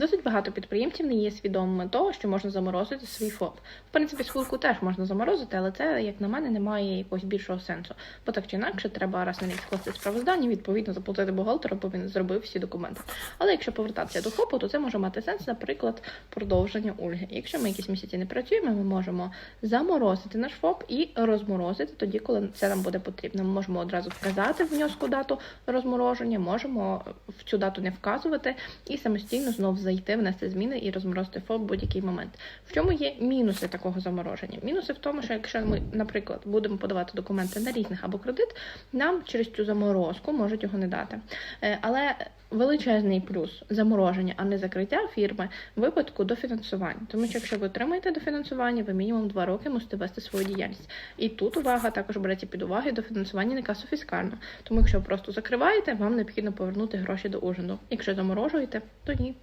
Досить багато підприємців не є свідомими того, що можна заморозити свій ФОП. В принципі, спілку теж можна заморозити, але це, як на мене, не має якогось більшого сенсу. Бо так чи інакше, треба раз на рік скласти справоздання, відповідно заплатити бухгалтеру, бо він зробив всі документи. Але якщо повертатися до ФОПу, то це може мати сенс, наприклад, продовження ульги. Якщо ми якісь місяці не працюємо, ми можемо заморозити наш ФОП і розморозити тоді, коли це нам буде потрібно. Ми можемо одразу вказати в внеску дату розмороження, можемо в цю дату не вказувати і самостійно знов зайти, внести зміни і розморозити ФОП в будь-який момент. В чому є мінуси такого замороження? Мінуси в тому, що якщо ми, наприклад, будемо подавати документи на різних або кредит, нам через цю заморозку можуть його не дати. Е, Але величезний плюс замороження, а не закриття фірми випадку дофінансування. Тому що якщо ви отримаєте дофінансування, ви мінімум два роки мусите вести свою діяльність. І тут увага також береться під уваги дофінансування не касу фіскально. Тому якщо ви просто закриваєте, вам необхідно повернути гроші до ужину. Якщо заморожуєте, то ні.